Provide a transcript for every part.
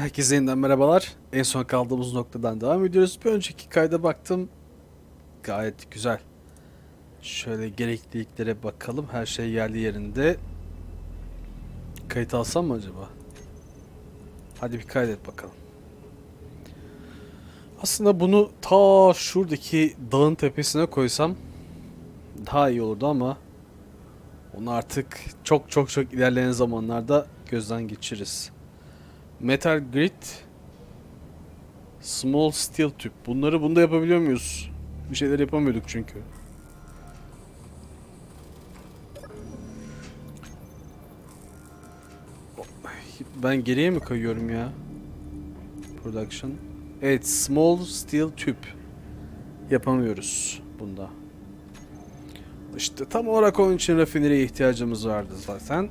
Herkese yeniden merhabalar. En son kaldığımız noktadan devam ediyoruz. Bir önceki kayda baktım. Gayet güzel. Şöyle gerekliliklere bakalım. Her şey yerli yerinde. Kayıt alsam mı acaba? Hadi bir kaydet bakalım. Aslında bunu ta şuradaki dağın tepesine koysam daha iyi olurdu ama onu artık çok çok çok ilerleyen zamanlarda gözden geçiririz. Metal grid Small steel tüp. Bunları bunda yapabiliyor muyuz? Bir şeyler yapamıyorduk çünkü. Ben geriye mi kayıyorum ya? Production. Evet, small steel tüp. Yapamıyoruz bunda. İşte tam olarak onun için rafineriye ihtiyacımız vardı zaten.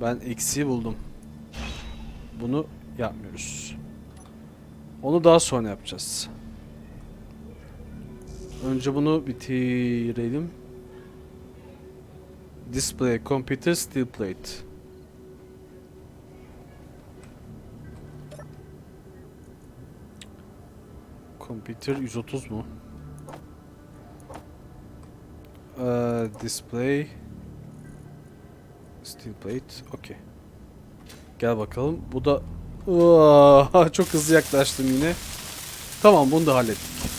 Ben eksiği buldum. Bunu yapmıyoruz. Onu daha sonra yapacağız. Önce bunu bitirelim. Display computer steel plate. Computer 130 mu? Ee, display steel plate. Okay. Gel bakalım. Bu da Aa, çok hızlı yaklaştım yine. Tamam bunu da hallettik.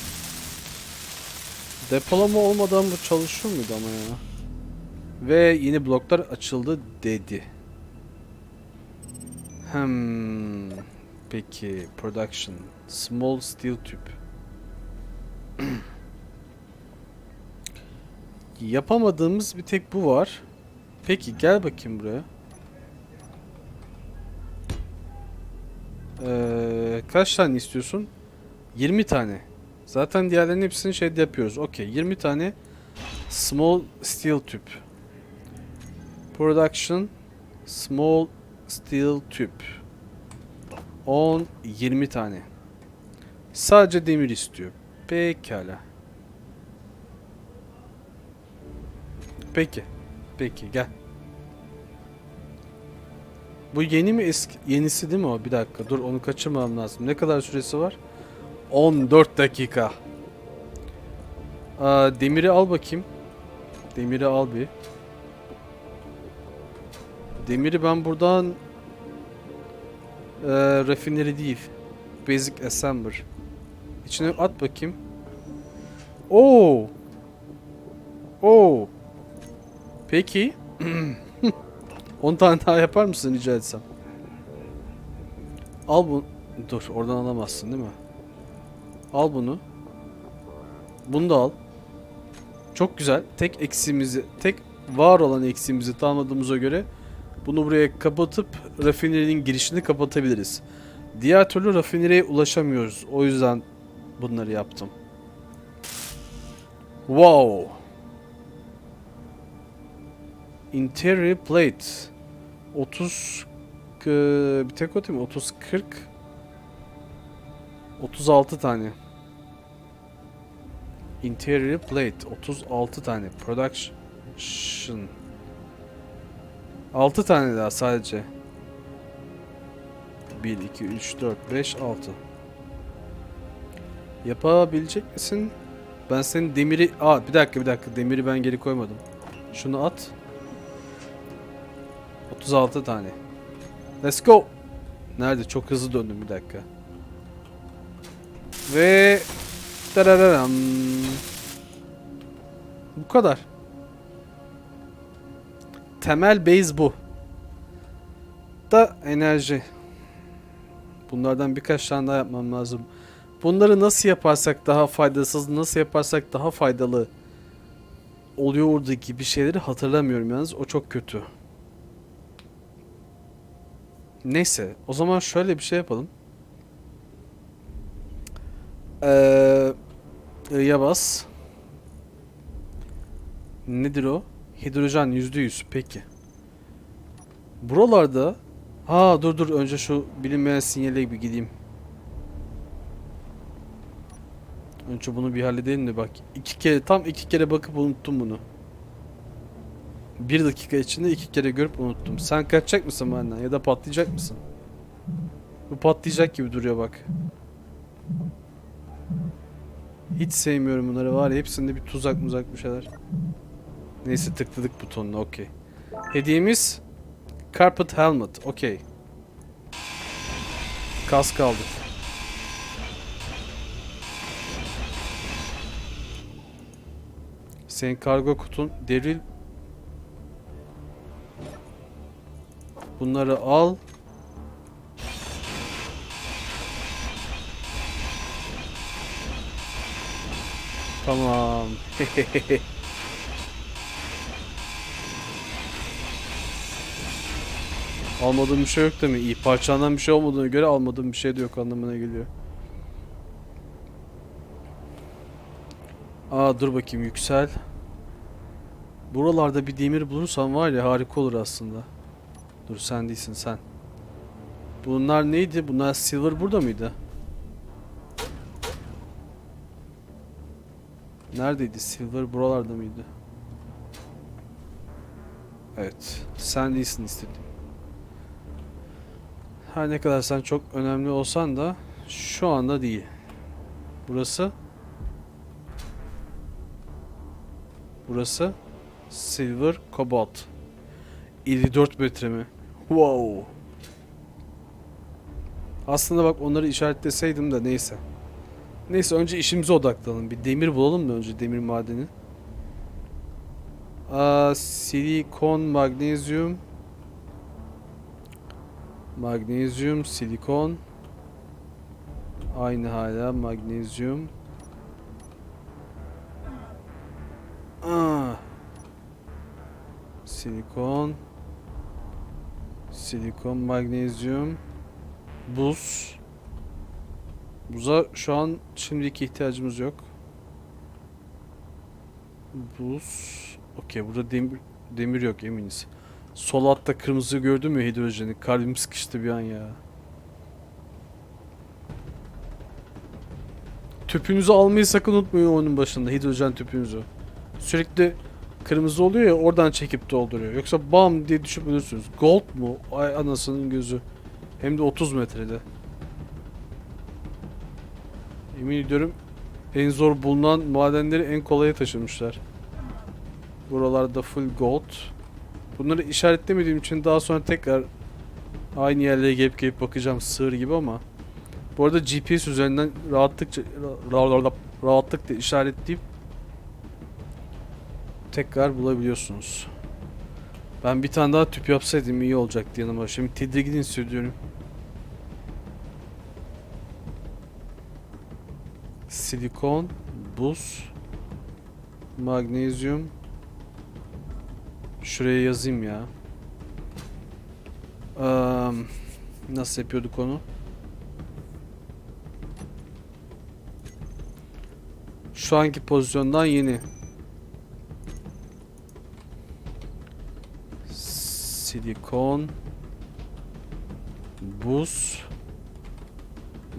Depolama olmadan bu çalışıyor muydu ama ya? Ve yeni bloklar açıldı dedi. Hmm. Peki production small steel tüp. Yapamadığımız bir tek bu var. Peki gel bakayım buraya. Ee, kaç tane istiyorsun? 20 tane. Zaten diğerlerinin hepsini şeyde yapıyoruz. Okey. 20 tane small steel tüp. Production small steel tüp. 10 20 tane. Sadece demir istiyor. Pekala. Peki. Peki gel. Bu yeni mi eski? Yenisi değil mi o? Bir dakika dur onu kaçırmam lazım. Ne kadar süresi var? 14 dakika. Aa, demiri al bakayım. Demiri al bir. Demiri ben buradan ee, rafineri değil. Basic assembler. İçine at bakayım. Oo. Oo. Peki. 10 tane daha yapar mısın rica etsem? Al bunu. Dur oradan alamazsın değil mi? Al bunu. Bunu da al. Çok güzel. Tek eksiğimizi, tek var olan eksiğimizi tamamladığımıza göre bunu buraya kapatıp rafinerinin girişini kapatabiliriz. Diğer türlü rafineriye ulaşamıyoruz. O yüzden bunları yaptım. Wow. Interior plate. 30 e, bir tek mi? 30 40 36 tane. Interior plate 36 tane. Production 6 tane daha sadece. 1 2 3 4 5 6. Yapabilecek misin? Ben senin demiri... Aa bir dakika bir dakika demiri ben geri koymadım. Şunu at. 36 tane. Let's go. Nerede? Çok hızlı döndüm bir dakika. Ve Darararam. Bu kadar. Temel base bu. Da enerji. Bunlardan birkaç tane daha yapmam lazım. Bunları nasıl yaparsak daha faydasız, nasıl yaparsak daha faydalı oluyor oradaki bir şeyleri hatırlamıyorum yalnız. O çok kötü. Neyse o zaman şöyle bir şey yapalım. Ee, I'ya. Nedir o? Hidrojen %100 peki. Buralarda Ha dur dur önce şu bilinmeyen sinyale bir gideyim. Önce bunu bir halledelim de bak. iki kere tam iki kere bakıp unuttum bunu. Bir dakika içinde iki kere görüp unuttum. Sen kaçacak mısın benden ya da patlayacak mısın? Bu patlayacak gibi duruyor bak. Hiç sevmiyorum bunları var ya hepsinde bir tuzak muzak bir şeyler. Neyse tıkladık butonuna okey. Hediyemiz Carpet Helmet okey. Kask aldık. Senin kargo kutun deril. Bunları al. Tamam. Almadığım bir şey yok değil mi? İyi parçalanan bir şey olmadığına göre almadığım bir şey de yok anlamına geliyor. Aa dur bakayım yüksel. Buralarda bir demir bulursam var ya harika olur aslında. Dur sen değilsin sen. Bunlar neydi? Bunlar silver burada mıydı? Neredeydi? Silver buralarda mıydı? Evet. Sen değilsin istediğim. Her ne kadar sen çok önemli olsan da şu anda değil. Burası Burası Silver Cobalt 54 metre mi? Wow. Aslında bak onları işaretleseydim de neyse. Neyse önce işimize odaklanalım. Bir demir bulalım da önce demir madeni. Aa, silikon, magnezyum. Magnezyum, silikon. Aynı hala magnezyum. Aa. Silikon. Silikon, magnezyum. Buz. Buza şu an şimdiki ihtiyacımız yok. Buz. Okey burada demir, demir yok eminiz. Sol altta kırmızı gördün mü hidrojeni? Kalbim sıkıştı bir an ya. Tüpünüzü almayı sakın unutmayın onun başında hidrojen tüpünüzü. Sürekli kırmızı oluyor ya oradan çekip dolduruyor. Yoksa bam diye düşüp ölürsünüz. Gold mu? Ay anasının gözü. Hem de 30 metrede. Yemin ediyorum en zor bulunan madenleri en kolaya taşımışlar. Buralarda full gold. Bunları işaretlemediğim için daha sonra tekrar aynı yerlere gelip gelip bakacağım sığır gibi ama bu arada GPS üzerinden rahatlıkça ra- ra- ra- rahatlıkla işaretleyip tekrar bulabiliyorsunuz. Ben bir tane daha tüp yapsaydım iyi olacaktı yanıma. Şimdi tedirgin hissediyorum. Silikon, buz, magnezyum. Şuraya yazayım ya. Eee, nasıl yapıyorduk onu? Şu anki pozisyondan yeni. Silikon, buz,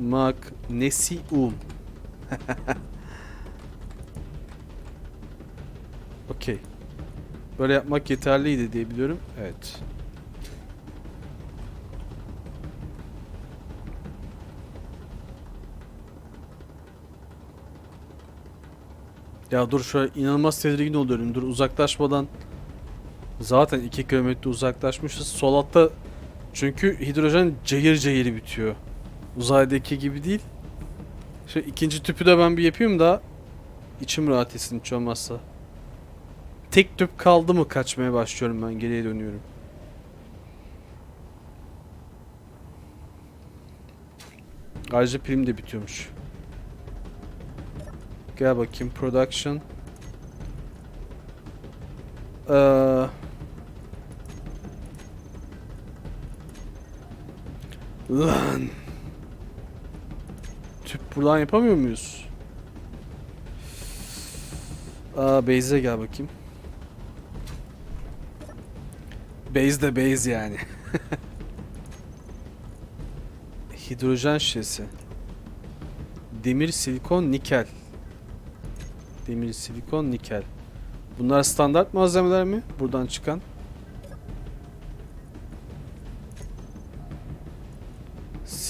magnezyum. Okey. Böyle yapmak yeterliydi diye biliyorum. Evet. Ya dur şöyle inanılmaz tedirgin oluyorum. Dur uzaklaşmadan zaten 2 kilometre uzaklaşmışız. Sol altta çünkü hidrojen cayır cayır bitiyor. Uzaydaki gibi değil. Şu ikinci tüpü de ben bir yapayım da içim rahat etsin hiç olmazsa. Tek tüp kaldı mı kaçmaya başlıyorum ben geriye dönüyorum. Ayrıca prim de bitiyormuş. Gel bakayım production. Ee, Lan. Tüp buradan yapamıyor muyuz? Aa base'e gel bakayım. Base de base yani. Hidrojen şişesi. Demir, silikon, nikel. Demir, silikon, nikel. Bunlar standart malzemeler mi? Buradan çıkan.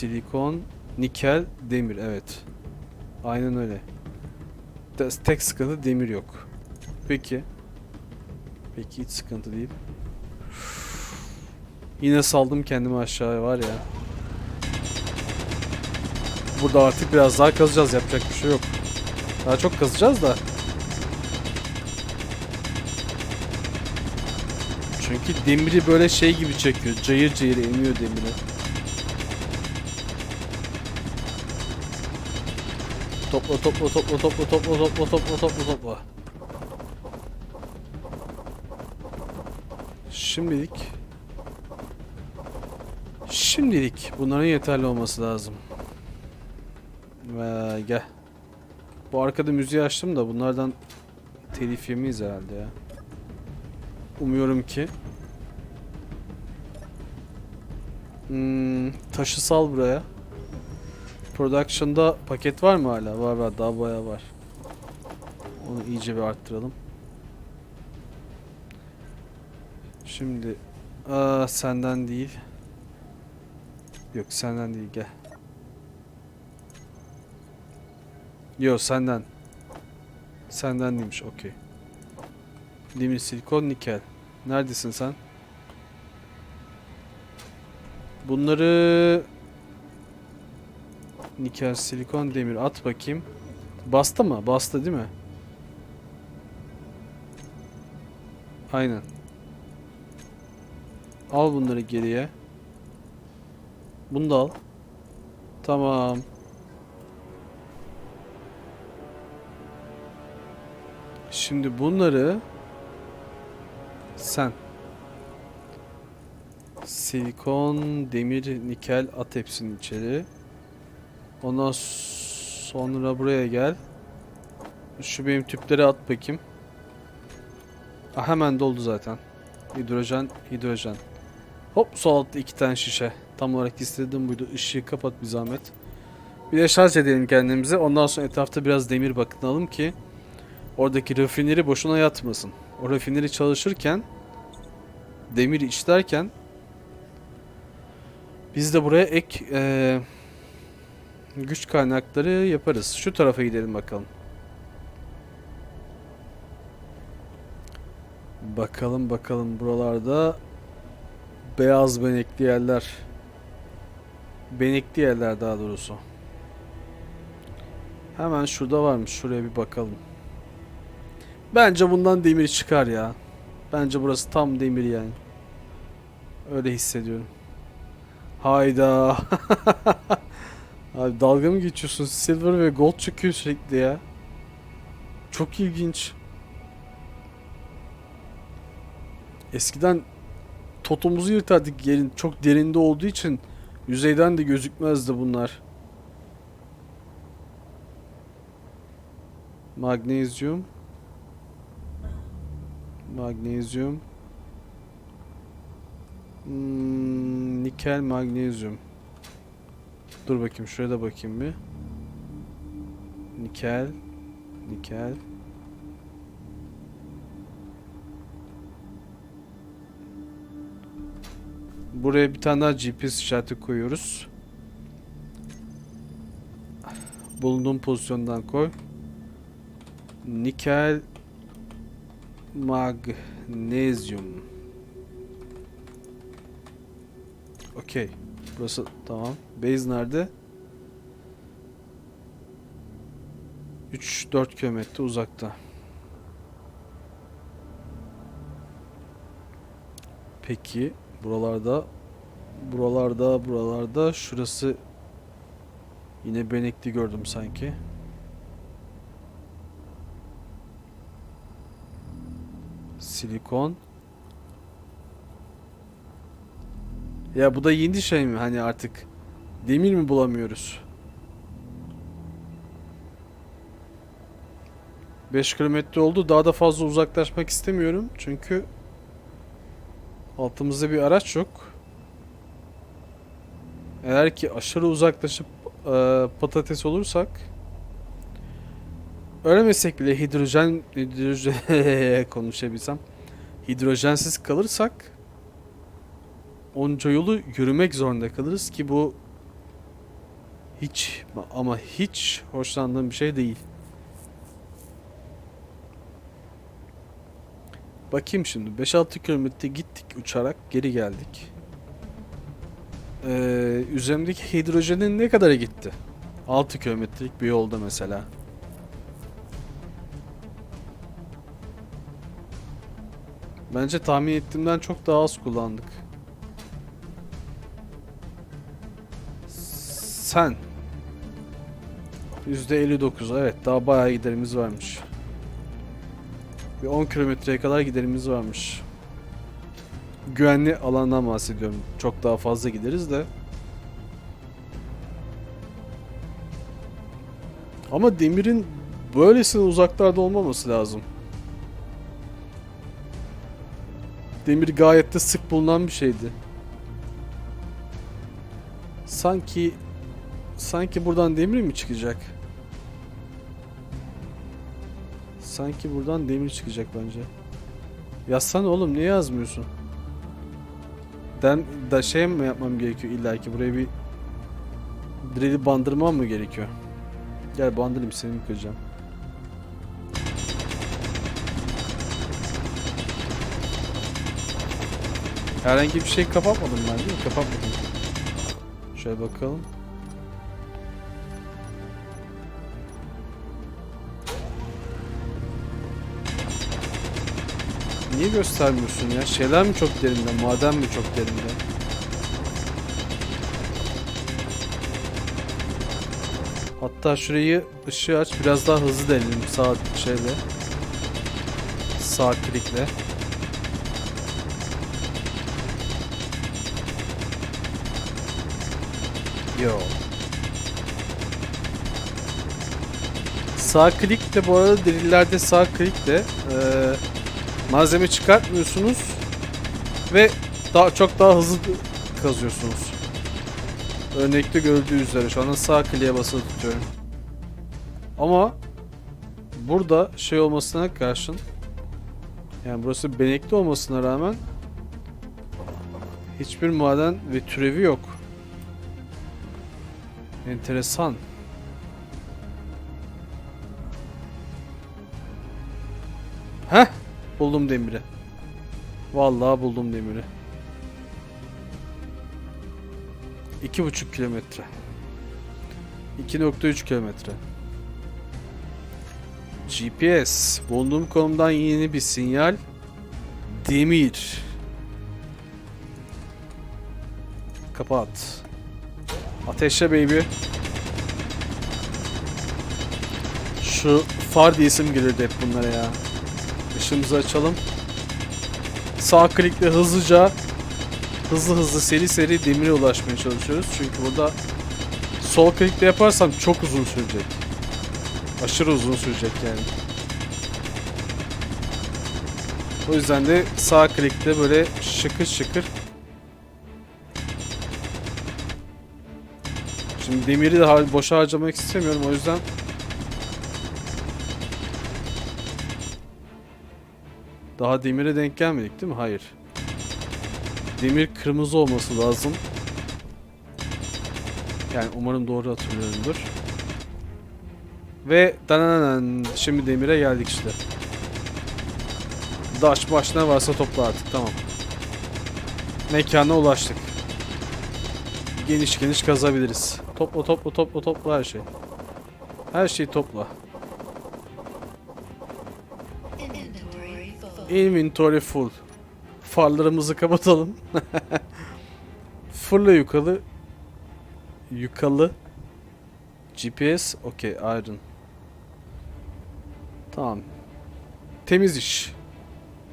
Silikon, nikel, demir. Evet. Aynen öyle. Te- Tek sıkıntı demir yok. Peki. Peki hiç sıkıntı değil. Yine saldım kendimi aşağıya var ya. Burada artık biraz daha kazacağız yapacak bir şey yok. Daha çok kazacağız da. Çünkü demiri böyle şey gibi çekiyor. Cayır cayır emiyor demiri. Topla topla topla topla topla topla topla topla topla. Şimdilik Şimdilik bunların yeterli olması lazım. Ve gel. Bu arkada müziği açtım da bunlardan telif yemeyiz herhalde ya. Umuyorum ki. Hmm, taşı sal buraya. Production'da paket var mı hala? Var var daha bayağı var. Onu iyice bir arttıralım. Şimdi aa, senden değil. Yok senden değil gel. Yok senden. Senden değilmiş okey. Demir, silikon, nikel. Neredesin sen? Bunları nikel, silikon, demir at bakayım. Bastı mı? Bastı değil mi? Aynen. Al bunları geriye. Bunu da al. Tamam. Şimdi bunları sen silikon, demir, nikel at hepsini içeri. Ondan sonra buraya gel. Şu benim tüpleri at bakayım. Ah, hemen doldu zaten. Hidrojen, hidrojen. Hop sol altta iki tane şişe. Tam olarak istediğim buydu. Işığı kapat bir zahmet. Bir de şarj edelim kendimizi. Ondan sonra etrafta biraz demir bakınalım ki oradaki rafineri boşuna yatmasın. O rafineri çalışırken demiri işlerken biz de buraya ek eee, güç kaynakları yaparız. Şu tarafa gidelim bakalım. Bakalım bakalım buralarda beyaz benekli yerler. Benekli yerler daha doğrusu. Hemen şurada varmış. Şuraya bir bakalım. Bence bundan demir çıkar ya. Bence burası tam demir yani. Öyle hissediyorum. Hayda. Abi dalga mı geçiyorsun? Silver ve gold çıkıyor sürekli ya. Çok ilginç. Eskiden totumuzu yırtardık yerin çok derinde olduğu için yüzeyden de gözükmezdi bunlar. Magnezyum. Magnezyum. Hmm, nikel, magnezyum. Dur bakayım şuraya da bakayım bir. Nikel, nikel. Buraya bir tane daha GPS işareti koyuyoruz. Bulunduğum pozisyondan koy. Nikel magnezyum. Okey. Burası tamam. Base nerede? 3-4 kilometre uzakta. Peki buralarda buralarda buralarda şurası yine benekli gördüm sanki. Silikon. Ya bu da yeni şey mi hani artık demir mi bulamıyoruz? 5 kilometre oldu. Daha da fazla uzaklaşmak istemiyorum. Çünkü altımızda bir araç yok. Eğer ki aşırı uzaklaşıp e, patates olursak Ölemesek bile hidrojen, hidrojen konuşabilsem hidrojensiz kalırsak onca yolu yürümek zorunda kalırız ki bu Hiç ama hiç hoşlandığım bir şey değil. Bakayım şimdi 5-6 kilometre gittik uçarak geri geldik. Ee, üzerimdeki hidrojenin ne kadara gitti? 6 kilometrelik bir yolda mesela. Bence tahmin ettiğimden çok daha az kullandık. Sen. %59 evet daha bayağı giderimiz varmış. Bir 10 kilometreye kadar giderimiz varmış. Güvenli alandan bahsediyorum. Çok daha fazla gideriz de. Ama demirin böylesine uzaklarda olmaması lazım. Demir gayet de sık bulunan bir şeydi. Sanki sanki buradan demir mi çıkacak? Sanki buradan demir çıkacak bence. Yazsana oğlum niye yazmıyorsun? Ben da şey mi yapmam gerekiyor illa ki buraya bir drill'i bandırmam mı gerekiyor? Gel bandırayım seni kıracağım? Herhangi bir şey kapatmadım ben değil mi? Kapatmadım. Şöyle bakalım. Niye göstermiyorsun ya? Şeyler mi çok derinde? Maden mi çok derinde? Hatta şurayı ışığı aç biraz daha hızlı delelim sağ şeyle. Sağ. Yo. Sağ klikle bu arada drillerde sağ klikle eee malzeme çıkartmıyorsunuz ve daha çok daha hızlı kazıyorsunuz. Örnekte gördüğü üzere şu anda sağ kliğe basılı tutuyorum. Ama burada şey olmasına karşın yani burası benekli olmasına rağmen hiçbir maden ve türevi yok. Enteresan. Buldum demiri. Vallahi buldum demiri. İki buçuk kilometre. 2.3 kilometre. GPS. Bulunduğum konumdan yeni bir sinyal. Demir. Kapat. Ateşle baby. Şu far diye isim gelirdi hep bunlara ya. Işığımızı açalım. Sağ klikle hızlıca hızlı hızlı seri seri demire ulaşmaya çalışıyoruz. Çünkü burada sol klikle yaparsam çok uzun sürecek. Aşırı uzun sürecek yani. O yüzden de sağ klikle böyle şıkır şıkır Şimdi demiri de boşa harcamak istemiyorum o yüzden Daha demire denk gelmedik değil mi? Hayır. Demir kırmızı olması lazım. Yani umarım doğru hatırlıyorumdur. Ve dananan şimdi demire geldik işte. Daş baş ne varsa topla artık tamam. Mekana ulaştık. Geniş geniş kazabiliriz. Topla topla topla topla her şey. Her şeyi topla. Inventory full. Farlarımızı kapatalım. Fırla yukarı. Yukarı. GPS. Okey iron. Tamam. Temiz iş.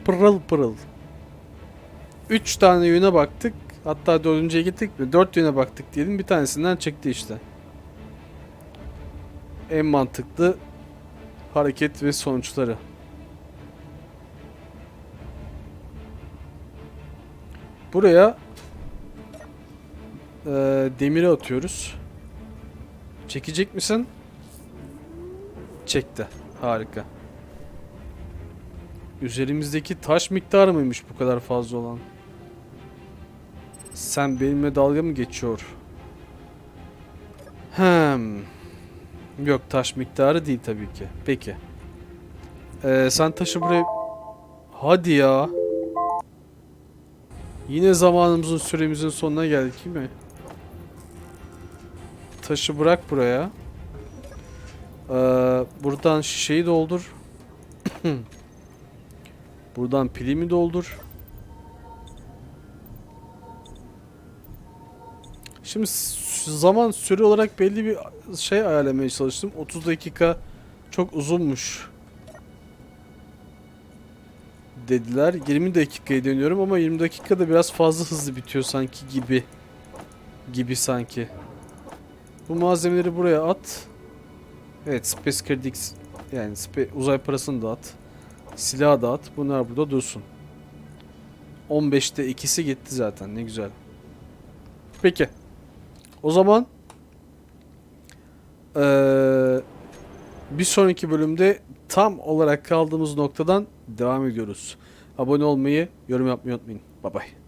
Pırıl pırıl. 3 tane yöne baktık. Hatta dördüncüye gittik mi? 4 yöne baktık diyelim. Bir tanesinden çıktı işte. En mantıklı hareket ve sonuçları. Buraya eee demiri atıyoruz. Çekecek misin? Çekti. Harika. Üzerimizdeki taş miktarı mıymış bu kadar fazla olan? Sen benimle dalga mı geçiyor? Hem. Yok taş miktarı değil tabii ki. Peki. Ee, sen taşı buraya... Hadi ya. Yine zamanımızın süremizin sonuna geldik değil mi? Taşı bırak buraya. Ee, buradan şişeyi doldur. buradan pilimi doldur. Şimdi zaman süre olarak belli bir şey ayarlamaya çalıştım. 30 dakika çok uzunmuş. Dediler. 20 dakikaya dönüyorum ama 20 dakikada biraz fazla hızlı bitiyor sanki gibi. Gibi sanki. Bu malzemeleri buraya at. Evet Space Credits yani spe- uzay parasını da at. Silahı da at. Bunlar burada dursun. 15'te ikisi gitti zaten ne güzel. Peki. O zaman eee, bir sonraki bölümde tam olarak kaldığımız noktadan devam ediyoruz. Abone olmayı, yorum yapmayı unutmayın. Bye bye.